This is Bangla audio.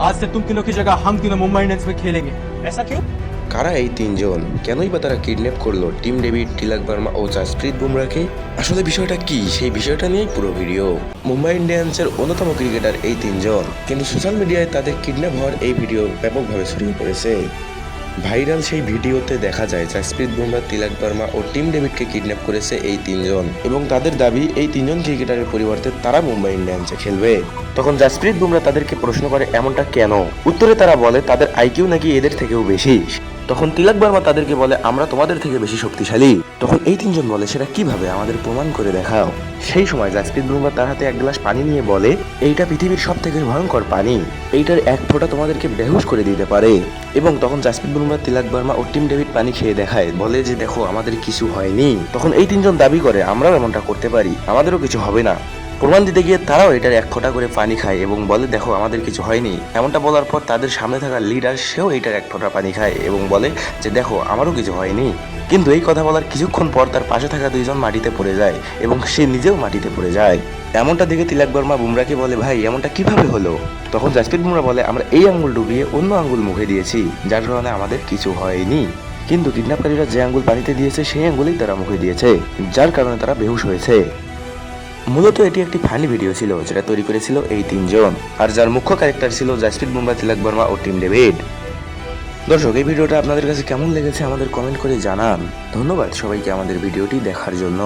आज से तुम तीनों की जगह हम तीनों मुंबई इंडियंस में खेलेंगे ऐसा क्यों কারা এই তিনজন কেনই বা তারা কিডন্যাপ করলো টিম ডেভিড তিলক বার্মা ও জাসপ্রীত বুমরাকে আসলে বিষয়টা কি সেই বিষয়টা নিয়েই পুরো ভিডিও মুম্বাই ইন্ডিয়ান্সের অন্যতম ক্রিকেটার এই তিনজন কিন্তু সোশ্যাল মিডিয়ায় তাদের কিডন্যাপ হওয়ার এই ভিডিও ব্যাপকভাবে ছড়িয়ে পড়েছে ভাইরাল সেই ভিডিওতে দেখা যায় জাসপ্রীত বুমরা, তিলক বর্মা ও টিম ডেভিডকে কিডন্যাপ করেছে এই তিনজন এবং তাদের দাবি, এই তিনজন ক্রিকেটারের পরিবর্তে তারা মুম্বাই ইন্ডিয়ান্সে খেলবে। তখন জাসপ্রীত বুমরা তাদেরকে প্রশ্ন করে, এমনটা কেন? উত্তরে তারা বলে, তাদের আইকিউ নাকি এদের থেকেও বেশি। তখন তিলক বর্মা তাদেরকে বলে, আমরা তোমাদের থেকে বেশি শক্তিশালী। তখন এই তিনজন বলে, সেটা কীভাবে আমাদের প্রমাণ করে দেখাও? সেই সময় জাসপ্রীত বুমরা তার হাতে এক গ্লাস পানি নিয়ে বলে, এইটা পৃথিবীর সব থেকে ভয়ঙ্কর পানি। এইটার এক ফোঁটা তোমাদেরকে বেহুশ করে দিতে পারে। এবং তখন জাসপ্রীত বুমরা, তিলক বর্মা ও টিম ডেভিড পানি খেয়ে দেখায়, বলে যে, দেখো, আমাদের কিছু হয়নি। তখন এই তিনজন দাবি করে, আমরাও এমনটা করতে পারি। আমাদেরও কিছু হবে না। প্রমাণ দিতে গিয়ে তারাও এটার এক ফোঁটা করে পানি খায় এবং বলে, দেখো, আমাদের কিছু হয়নি। এমনটা বলার পর তাদের সামনে থাকা লিডার সেও এটার এক ফোঁটা পানি খায় এবং বলে যে, দেখো, আমারও কিছু হয়নি। কিন্তু এই কথা বলার কিছুক্ষণ পর তার পাশে থাকা দুইজন মাটিতে পড়ে যায় এবং সে নিজেও মাটিতে পড়ে যায়। এমনটা দেখে তিলাক বর্মা বুমরাকে বলে, ভাই, এমনটা কীভাবে হলো? তখন জাসপ্রীত বুমরা বলে, আমরা এই আঙ্গুল ডুবিয়ে অন্য আঙ্গুল মুখে দিয়েছি, যার কারণে আমাদের কিছু হয়নি। কিন্তু কিডন্যাপকারীরা যে আঙ্গুল পানিতে দিয়েছে, সেই আঙ্গুলেই তারা মুখে দিয়েছে, যার কারণে তারা বেহুশ হয়েছে। মূলত এটি একটি ফানি ভিডিও ছিল, যেটা তৈরি করেছিল এই তিনজন। আর যার মুখ্য ক্যারেক্টার ছিল জাসপ্রীত বুমরা তিলক বর্মা ও টিম ডেভিড। দর্শক, এই ভিডিওটা আপনাদের কাছে কেমন লেগেছে আমাদের কমেন্ট করে জানান। ধন্যবাদ সবাইকে আমাদের ভিডিওটি দেখার জন্য।